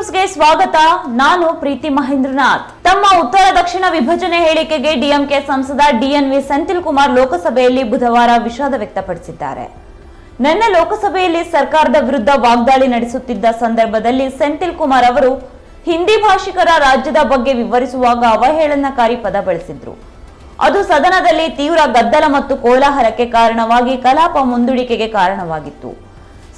ಸ್ವಾಗತ. ನಾನು ಪ್ರೀತಿ ಮಹೇಂದ್ರನಾಥ್. ತಮ್ಮ ಉತ್ತರ ದಕ್ಷಿಣ ವಿಭಜನೆ ಹೇಳಿಕೆಗೆ ಡಿಎಂಕೆ ಸಂಸದ ಡಿಎನ್ವಿ ಸೆಂಥಿಲ್ ಕುಮಾರ್ ಲೋಕಸಭೆಯಲ್ಲಿ ಬುಧವಾರ ವಿಷಾದ ವ್ಯಕ್ತಪಡಿಸಿದ್ದಾರೆ. ನಿನ್ನೆ ಲೋಕಸಭೆಯಲ್ಲಿ ಸರ್ಕಾರದ ವಿರುದ್ಧ ವಾಗ್ದಾಳಿ ನಡೆಸುತ್ತಿದ್ದ ಸಂದರ್ಭದಲ್ಲಿ ಸೆಂಥಿಲ್ ಕುಮಾರ್ ಅವರು ಹಿಂದಿ ಭಾಷಿಕರ ರಾಜ್ಯದ ಬಗ್ಗೆ ವಿವರಿಸುವಾಗ ಅವಹೇಳನಕಾರಿ ಪದ ಬಳಸಿದ್ರು. ಅದು ಸದನದಲ್ಲಿ ತೀವ್ರ ಗದ್ದಲ ಮತ್ತು ಕೋಲಾಹಲಕ್ಕೆ ಕಾರಣವಾಗಿ ಕಲಾಪ ಮುಂದೂಡಿಕೆಗೆ ಕಾರಣವಾಗಿತ್ತು.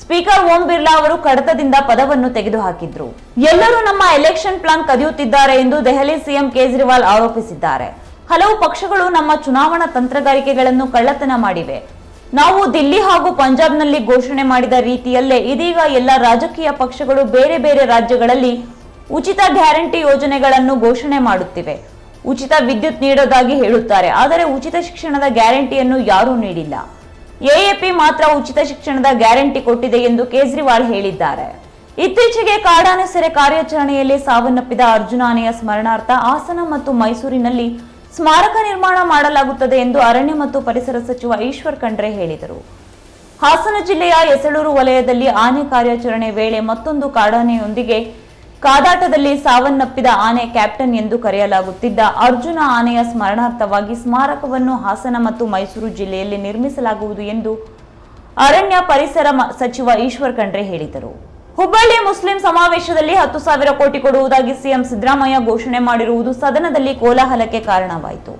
ಸ್ಪೀಕರ್ ಓಂ ಬಿರ್ಲಾ ಅವರು ಕಡತದಿಂದ ಪದವನ್ನು ತೆಗೆದುಹಾಕಿದ್ರು. ಎಲ್ಲರೂ ನಮ್ಮ ಎಲೆಕ್ಷನ್ ಪ್ಲಾನ್ ಕದಿಯುತ್ತಿದ್ದಾರೆ ಎಂದು ದೆಹಲಿ ಸಿಎಂ ಕೇಜ್ರಿವಾಲ್ ಆರೋಪಿಸಿದ್ದಾರೆ. ಹಲವು ಪಕ್ಷಗಳು ನಮ್ಮ ಚುನಾವಣಾ ತಂತ್ರಗಾರಿಕೆಗಳನ್ನು ಕಳ್ಳತನ ಮಾಡಿವೆ. ನಾವು ದಿಲ್ಲಿ ಹಾಗೂ ಪಂಜಾಬ್ನಲ್ಲಿ ಘೋಷಣೆ ಮಾಡಿದ ರೀತಿಯಲ್ಲೇ ಇದೀಗ ಎಲ್ಲ ರಾಜಕೀಯ ಪಕ್ಷಗಳು ಬೇರೆ ಬೇರೆ ರಾಜ್ಯಗಳಲ್ಲಿ ಉಚಿತ ಗ್ಯಾರಂಟಿ ಯೋಜನೆಗಳನ್ನು ಘೋಷಣೆ ಮಾಡುತ್ತಿವೆ. ಉಚಿತ ವಿದ್ಯುತ್ ನೀಡೋದಾಗಿ ಹೇಳುತ್ತಾರೆ, ಆದರೆ ಉಚಿತ ಶಿಕ್ಷಣದ ಗ್ಯಾರಂಟಿಯನ್ನು ಯಾರೂ ನೀಡಿಲ್ಲ. ಎಎಪಿ ಮಾತ್ರ ಉಚಿತ ಶಿಕ್ಷಣದ ಗ್ಯಾರಂಟಿ ಕೊಟ್ಟಿದೆ ಎಂದು ಕೇಜ್ರಿವಾಲ್ ಹೇಳಿದ್ದಾರೆ. ಇತ್ತೀಚೆಗೆ ಕಾಡಾನೆ ಸೆರೆ ಕಾರ್ಯಾಚರಣೆಯಲ್ಲಿ ಸಾವನ್ನಪ್ಪಿದ ಅರ್ಜುನಾನೆಯ ಸ್ಮರಣಾರ್ಥ ಹಾಸನ ಮತ್ತು ಮೈಸೂರಿನಲ್ಲಿ ಸ್ಮಾರಕ ನಿರ್ಮಾಣ ಮಾಡಲಾಗುತ್ತದೆ ಎಂದು ಅರಣ್ಯ ಮತ್ತು ಪರಿಸರ ಸಚಿವ ಈಶ್ವರ್ ಖಂಡ್ರೆ ಹೇಳಿದರು. ಹಾಸನ ಜಿಲ್ಲೆಯ ಎಸಳೂರು ವಲಯದಲ್ಲಿ ಆನೆ ಕಾರ್ಯಾಚರಣೆ ವೇಳೆ ಮತ್ತೊಂದು ಕಾಡಾನೆಯೊಂದಿಗೆ ಕಾದಾಟದಲ್ಲಿ ಸಾವನ್ನಪ್ಪಿದ ಆನೆ ಕ್ಯಾಪ್ಟನ್ ಎಂದು ಕರೆಯಲಾಗುತ್ತಿದ್ದ ಅರ್ಜುನ ಆನೆಯ ಸ್ಮರಣಾರ್ಥವಾಗಿ ಸ್ಮಾರಕವನ್ನು ಹಾಸನ ಮತ್ತು ಮೈಸೂರು ಜಿಲ್ಲೆಯಲ್ಲಿ ನಿರ್ಮಿಸಲಾಗುವುದು ಎಂದು ಅರಣ್ಯ ಪರಿಸರ ಸಚಿವ ಈಶ್ವರ್ ಖಂಡ್ರೆ ಹೇಳಿದರು. ಹುಬ್ಬಳ್ಳಿ ಮುಸ್ಲಿಂ ಸಮಾವೇಶದಲ್ಲಿ ಹತ್ತು ಸಾವಿರ ಕೋಟಿ ಕೊಡುವುದಾಗಿ ಸಿಎಂ ಸಿದ್ದರಾಮಯ್ಯ ಘೋಷಣೆ ಮಾಡಿರುವುದು ಸದನದಲ್ಲಿ ಕೋಲಾಹಲಕ್ಕೆ ಕಾರಣವಾಯಿತು.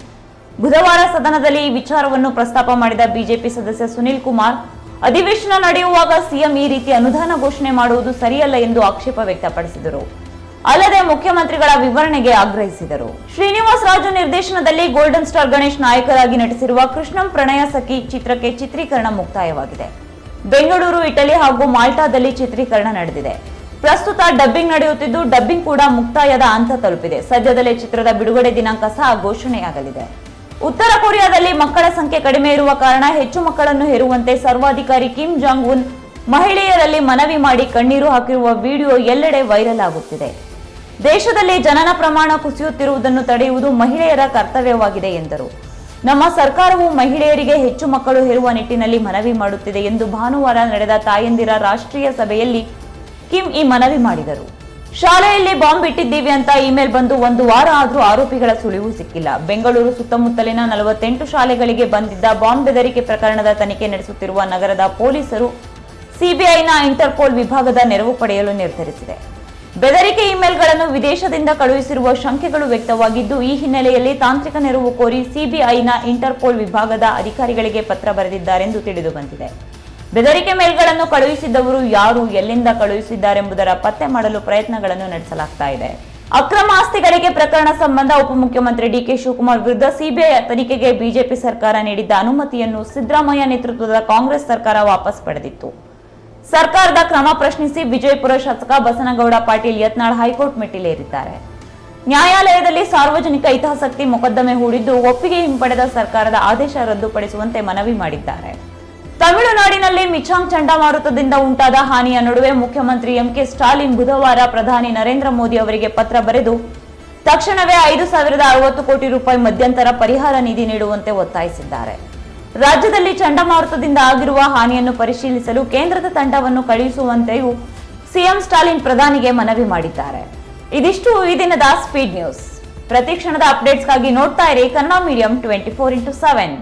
ಬುಧವಾರ ಸದನದಲ್ಲಿ ಈ ವಿಚಾರವನ್ನು ಪ್ರಸ್ತಾಪ ಮಾಡಿದ ಬಿಜೆಪಿ ಸದಸ್ಯ ಸುನಿಲ್ ಕುಮಾರ್ ಅಧಿವೇಶನ ನಡೆಯುವಾಗ ಸಿಎಂ ಈ ರೀತಿ ಅನುದಾನ ಘೋಷಣೆ ಮಾಡುವುದು ಸರಿಯಲ್ಲ ಎಂದು ಆಕ್ಷೇಪ ವ್ಯಕ್ತಪಡಿಸಿದರು. ಅಲ್ಲದೆ ಮುಖ್ಯಮಂತ್ರಿಗಳ ವಿವರಣೆಗೆ ಆಗ್ರಹಿಸಿದರು. ಶ್ರೀನಿವಾಸ್ ರಾಜು ನಿರ್ದೇಶನದಲ್ಲಿ ಗೋಲ್ಡನ್ ಸ್ಟಾರ್ ಗಣೇಶ್ ನಾಯಕರಾಗಿ ನಟಿಸಿರುವ ಕೃಷ್ಣಂ ಪ್ರಣಯ ಸಖಿ ಚಿತ್ರಕ್ಕೆ ಚಿತ್ರೀಕರಣ ಮುಕ್ತಾಯವಾಗಿದೆ. ಬೆಂಗಳೂರು, ಇಟಲಿ ಹಾಗೂ ಮಾಲ್ಟಾದಲ್ಲಿ ಚಿತ್ರೀಕರಣ ನಡೆದಿದೆ. ಪ್ರಸ್ತುತ ಡಬ್ಬಿಂಗ್ ನಡೆಯುತ್ತಿದ್ದು, ಡಬ್ಬಿಂಗ್ ಕೂಡ ಮುಕ್ತಾಯದ ಹಂತ ತಲುಪಿದೆ. ಸದ್ಯದಲ್ಲೇ ಚಿತ್ರದ ಬಿಡುಗಡೆ ದಿನಾಂಕ ಸಹ ಘೋಷಣೆಯಾಗಲಿದೆ. ಉತ್ತರ ಕೊರಿಯಾದಲ್ಲಿ ಮಕ್ಕಳ ಸಂಖ್ಯೆ ಕಡಿಮೆ ಇರುವ ಕಾರಣ ಹೆಚ್ಚು ಮಕ್ಕಳನ್ನು ಹೆರುವಂತೆ ಸರ್ವಾಧಿಕಾರಿ ಕಿಮ್ ಜಾಂಗ್ ಉನ್ ಮಹಿಳೆಯರಲ್ಲಿ ಮನವಿ ಮಾಡಿ ಕಣ್ಣೀರು ಹಾಕಿರುವ ವಿಡಿಯೋ ಎಲ್ಲೆಡೆ ವೈರಲ್ ಆಗುತ್ತಿದೆ. ದೇಶದಲ್ಲಿ ಜನನ ಪ್ರಮಾಣ ಕುಸಿಯುತ್ತಿರುವುದನ್ನು ತಡೆಯುವುದು ಮಹಿಳೆಯರ ಕರ್ತವ್ಯವಾಗಿದೆ ಎಂದರು. ನಮ್ಮ ಸರ್ಕಾರವು ಮಹಿಳೆಯರಿಗೆ ಹೆಚ್ಚು ಮಕ್ಕಳು ಹೆರುವ ನಿಟ್ಟಿನಲ್ಲಿ ಮನವಿ ಮಾಡುತ್ತಿದೆ ಎಂದು ಭಾನುವಾರ ನಡೆದ ತಾಯಂದಿರ ರಾಷ್ಟ್ರೀಯ ಸಭೆಯಲ್ಲಿ ಕಿಮ್ ಈ ಮನವಿ ಮಾಡಿದರು. ಶಾಲೆಯಲ್ಲಿ ಬಾಂಬ್ ಇಟ್ಟಿದ್ದೀವಿ ಅಂತ ಇಮೇಲ್ ಬಂದು ಒಂದು ವಾರ ಆದರೂ ಆರೋಪಿಗಳ ಸುಳಿವು ಸಿಕ್ಕಿಲ್ಲ. ಬೆಂಗಳೂರು ಸುತ್ತಮುತ್ತಲಿನ ನಲವತ್ತೆಂಟು ಶಾಲೆಗಳಿಗೆ ಬಂದಿದ್ದ ಬಾಂಬ್ ಬೆದರಿಕೆ ಪ್ರಕರಣದ ತನಿಖೆ ನಡೆಸುತ್ತಿರುವ ನಗರದ ಪೊಲೀಸರು ಸಿಬಿಐನ ಇಂಟರ್ಪೋಲ್ ವಿಭಾಗದ ನೆರವು ಪಡೆಯಲು ನಿರ್ಧರಿಸಿದೆ. ಬೆದರಿಕೆ ಇಮೇಲ್ಗಳನ್ನು ವಿದೇಶದಿಂದ ಕಳುಹಿಸಿರುವ ಶಂಕೆಗಳು ವ್ಯಕ್ತವಾಗಿದ್ದು, ಈ ಹಿನ್ನೆಲೆಯಲ್ಲಿ ತಾಂತ್ರಿಕ ನೆರವು ಕೋರಿ ಸಿಬಿಐನ ಇಂಟರ್ಪೋಲ್ ವಿಭಾಗದ ಅಧಿಕಾರಿಗಳಿಗೆ ಪತ್ರ ಬರೆದಿದ್ದಾರೆಂದು ತಿಳಿದು ಬಂದಿದೆ. ಬೆದರಿಕೆ ಮೇಲ್ಗಳನ್ನು ಕಳುಹಿಸಿದ್ದವರು ಯಾರು, ಎಲ್ಲಿಂದ ಕಳುಹಿಸಿದ್ದಾರೆಂಬುದರ ಪತ್ತೆ ಮಾಡಲು ಪ್ರಯತ್ನಗಳನ್ನು ನಡೆಸಲಾಗ್ತಾ ಇದೆ. ಅಕ್ರಮ ಆಸ್ತಿಗಳಿಗೆ ಪ್ರಕರಣ ಸಂಬಂಧ ಉಪಮುಖ್ಯಮಂತ್ರಿ ಡಿಕೆ ಶಿವಕುಮಾರ್ ವಿರುದ್ಧ ಸಿಬಿಐ ತನಿಖೆಗೆ ಬಿಜೆಪಿ ಸರ್ಕಾರ ನೀಡಿದ್ದ ಅನುಮತಿಯನ್ನು ಸಿದ್ದರಾಮಯ್ಯ ನೇತೃತ್ವದ ಕಾಂಗ್ರೆಸ್ ಸರ್ಕಾರ ವಾಪಸ್ ಪಡೆದಿತ್ತು. ಸರ್ಕಾರದ ಕ್ರಮ ಪ್ರಶ್ನಿಸಿ ವಿಜಯಪುರ ಶಾಸಕ ಬಸನಗೌಡ ಪಾಟೀಲ್ ಯತ್ನಾಳ್ ಹೈಕೋರ್ಟ್ ಮೆಟ್ಟಿಲೇರಿದ್ದಾರೆ. ನ್ಯಾಯಾಲಯದಲ್ಲಿ ಸಾರ್ವಜನಿಕ ಹಿತಾಸಕ್ತಿ ಮೊಕದ್ದಮೆ ಹೂಡಿದ್ದು ಒಪ್ಪಿಗೆ ಹಿಂಪಡೆದ ಸರ್ಕಾರದ ಆದೇಶ ರದ್ದುಪಡಿಸುವಂತೆ ಮನವಿ ಮಾಡಿದ್ದಾರೆ. ತಮಿಳುನಾಡಿನಲ್ಲಿ ಮಿಚಾಂಗ್ ಚಂಡಮಾರುತದಿಂದ ಉಂಟಾದ ಹಾನಿಯ ನಡುವೆ ಮುಖ್ಯಮಂತ್ರಿ ಎಂಕೆ ಸ್ಟಾಲಿನ್ ಬುಧವಾರ ಪ್ರಧಾನಿ ನರೇಂದ್ರ ಮೋದಿ ಅವರಿಗೆ ಪತ್ರ ಬರೆದು, ತಕ್ಷಣವೇ ಐದು ಸಾವಿರದ ಅರವತ್ತು ಕೋಟಿ ರೂಪಾಯಿ ಮಧ್ಯಂತರ ಪರಿಹಾರ ನಿಧಿ ನೀಡುವಂತೆ ಒತ್ತಾಯಿಸಿದ್ದಾರೆ. ರಾಜ್ಯದಲ್ಲಿ ಚಂಡಮಾರುತದಿಂದ ಆಗಿರುವ ಹಾನಿಯನ್ನು ಪರಿಶೀಲಿಸಲು ಕೇಂದ್ರದ ತಂಡವನ್ನು ಕಳುಹಿಸುವಂತೆಯೂ ಸಿಎಂ ಸ್ಟಾಲಿನ್ ಪ್ರಧಾನಿಗೆ ಮನವಿ ಮಾಡಿದ್ದಾರೆ. ಇದಿಷ್ಟು ಈ ದಿನದ ಸ್ಪೀಡ್ ನ್ಯೂಸ್ ಪ್ರತಿ ಕ್ಷಣದ ಅಪ್ಡೇಟ್ಸ್ಗಾಗಿ ನೋಡ್ತಾ ಇರಿ Kannada medium twenty four into seven